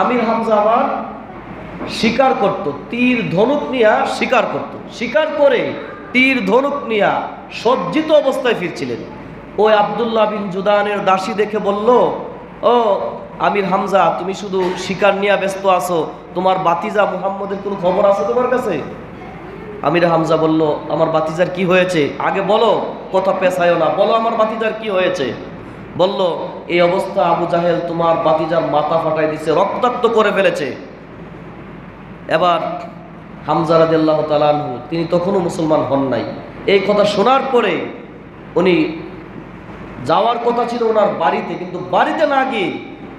আমির হামজা আবার শিকার করত, তীর ধনুক নিয়া শিকার করত। শিকার করে তীর ধনুক নিয়া সজ্জিত অবস্থায় ফিরছিলেন। ওই আবদুল্লাহ বিন জুদানের দাসী দেখে বলল, ও আমির হামজা, তুমি শুধু শিকার নিয়ে ব্যস্ত আছো, তোমার বাতিজা মুহাম্মদের কোনো খবর আছে তোমার কাছে? আমির হামজা বলল, আমার বাতিজার কি হয়েছে? আগে বলো, কথা পেছায়ও না, বলো আমার বাতিজার কি হয়েছে? বলল এই অবস্থা আবু জাহেল তোমার বাতিজার মাথা ফাটাই দিছে, রক্তাক্ত করে ফেলেছে। এবার হামজা তালানহু তিনি তখনও মুসলমান হন নাই। এই কথা শোনার পরে উনি যাওয়ার কথা ছিল ওনার বাড়িতে, কিন্তু বাড়িতে না গিয়ে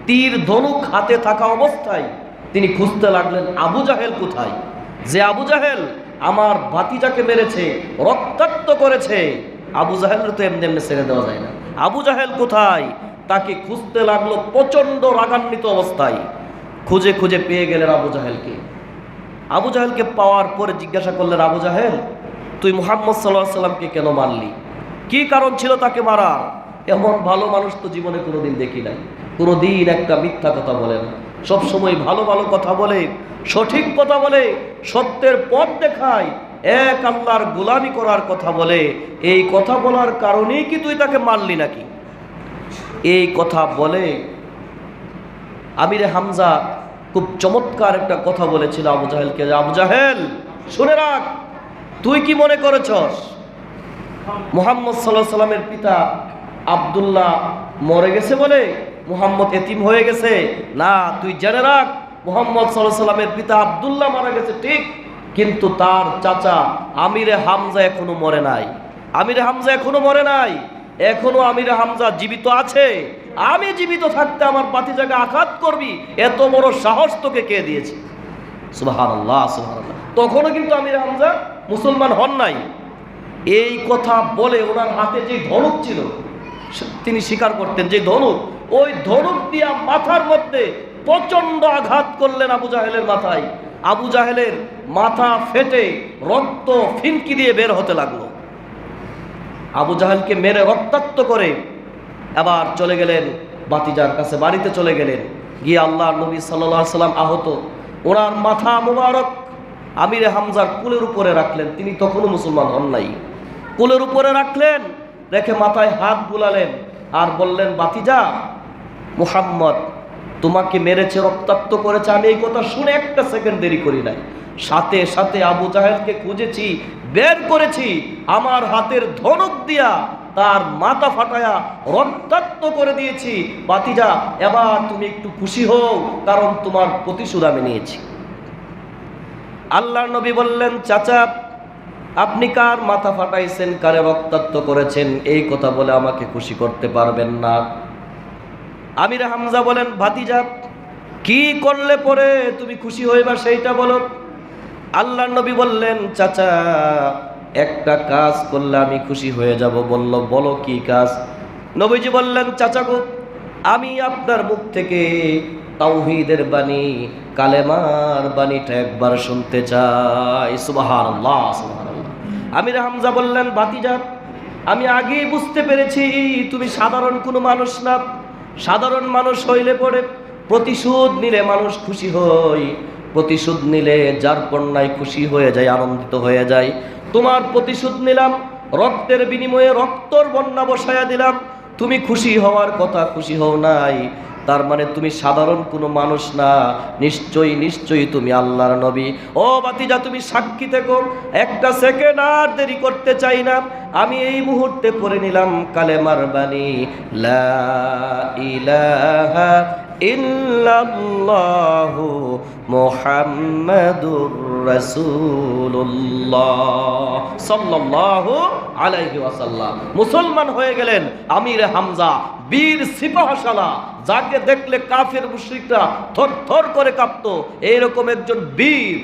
তীর ধনুক হাতে থাকা অবস্থায় তিনি খুঁজতে লাগলেন, আবু জাহেল কোথায়? যে আবু জাহেল আমার ভাতিজাকে মেরেছে, রক্তাক্ত করেছে। আবু জাহেলের তো এমনি এমনি ছেড়ে দেওয়া যায় না। আবু জাহেল কোথায়? তাকে খুঁজতে লাগল প্রচণ্ড রাগান্বিত অবস্থায়। খুঁজে খুঁজে পেয়ে গেলেন আবু জাহেলকে। আবু জাহেলকে পাওয়ার পরে জিজ্ঞাসা করলেন, আবু জাহেল, তুই মোহাম্মদ সাল্লাহ সাল্লামকে কেন মারলি? কি কারণ ছিল তাকে মারার? এমন ভালো মানুষ তো জীবনে কোনোদিন দেখি নাই। কোনোদিন একটা মিথ্যা কথা বলে না। সবসময় ভালো ভালো কথা বলে, সঠিক কথা বলে, সত্যের পথ দেখায়, এক আল্লাহর গোলামি করার কথা বলে। এই কথা বলার কারণেই কি তুই তাকে মারলি নাকি? এই কথা বলে। আমিরে হামজা খুব চমৎকার একটা কথা বলেছিল আবু জাহেলকে। আবু জাহেল, শুনে রাখ, তুই কি মনে করেছস? মুহাম্মদ সাল্লাহ সাল্লামের পিতা আব্দুল্লাহ মরে গেছে বলে? মুহাম্মদ এতিম হয়ে গেছে? না, তুই জেনে রাখ, মুহাম্মদ সাল্লাহ সাল্লামের পিতা আবদুল্লাহ মারা গেছে, ঠিক? কিন্তু তার চাচা আমিরে হামজা এখনও মরে নাই। আমিরে হামজা এখনও মরে নাই। এখনও আমির হামজা জীবিত আছে? আমি জীবিত থাকতে আমার পাতি জায়গা আঘাত করবি? এত বড় সাহস তোকে কে দিয়েছে? তখনও কিন্তু আমির হামজা মুসলমান হন নাই। এই কথা বলে ওনার হাতে যে ধনুক ছিল তিনি স্বীকার করতেন যে ধনুক, ওই ধনুক দিয়া মাথার মধ্যে প্রচণ্ড আঘাত করলেন আবু জাহেলের মাথায়। আবু জাহেলের মাথা ফেটে রক্ত ফিনকি দিয়ে বের হতে লাগল। আবু জাহেলকে মেরে রক্তাক্ত করে আবার চলে গেলেন, বাতিজার কাছে বাড়িতে চলে গেলেন। গিয়ে আল্লাহ নবী সাল্লাহ সাল্লাম আহত। ওনার মাথা মুবারক আমিরে হামজার কুলের উপরে রাখলেন। তিনি তখনও মুসলমান হন নাই। কুলের উপরে রাখলেন, রেখে মাথায় হাত বুলালেন আর বললেন, বাতিজা, মুহাম্মদ, তোমাকে মেরেছে, রক্তাক্ত করেছে। আমি এই কথা শুনে একটা সেকেন্ড দেরি করি নাই। সাথে সাথে আবু জাহেলকে খুঁজেছি, বের করেছি। আমার হাতের ধনুক দিয়া তার মাথা ফাটায়া রক্তাক্ত করে দিয়েছি। বাতিজা, এবার তুমি একটু খুশি হও, কারণ তোমার প্রতিশোধ আমি নিয়েছি। আল্লাহ নবী বললেন, চাচা, আপনি কার মাথা ফাটাইছেন, কারে রক্তাক্ত করেছেন? এই কথা বলে আমাকে খুশি করতে পারবেন না। আমির হামজা বলেন, ভাতিজা, কি করলে পরে তুমি খুশি হইবা সেইটা বলো। আল্লাহ নবী বললেন, চাচা, একটা কাজ করলে আমি খুশি হয়ে যাব। বলল, বলো কি কাজ? নবীজি বললেন, চাচা গো, আমি আপনার মুখ থেকে তাওহীদের বাণী, কালেমার বাণীটা একবার শুনতে চাই। সুবহানাল্লাহ আমির হামজা বললেন, ভাতিজা, আমি আগেই বুঝতে পেরেছি, তুমি সাধারণ কোনো মানুষ না। সাধারণ মানুষ হইলে পরে প্রতিশোধ নিলে মানুষ খুশি হয় প্রতিশোধ নিলে যার কন্যায় খুশি হয়ে যায়, আনন্দিত হয়ে যায়। তোমার প্রতিশোধ নিলাম, রক্তের বিনিময়ে রক্তর বন্যা বসায়া দিলাম। তুমি খুশি হওয়ার কথা খুশি হও নাই। তার মানে তুমি সাধারণ কোনো মানুষ না। নিশ্চয়ই নিশ্চয়ই তুমি আল্লাহর নবী। ও বাতিজা, তুমি সাক্ষী থেকো। একটা সেকেন্ড আর দেরি করতে চাই না। আমি এই মুহূর্তে পড়ে নিলাম কালেমার বাণী। লা ইলাহা ইল্লাল্লাহু মুহাম্মাদুর রাসূলুল্লাহ আলাইহি ওয়াসাল্লাম। মুসলমান হয়ে গেলেন আমির হামজা, বীর সিপাহশালা, যাকে দেখলে কাফের মুশরিকরা থর থর করে কাঁপতো। এইরকম একজন বীর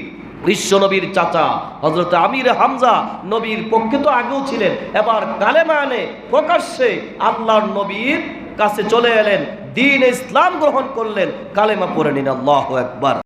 বিশ্ব নবীর চাচা হজরত আমির হামজা নবীর পক্ষে তো আগেও ছিলেন। এবার কালেমা এনে প্রকাশ্যে আল্লাহর নবীর কাছে চলে এলেন। দিন ইসলাম গ্রহণ করলেন কালেমা পড়ে নিন আল্লাহ একবার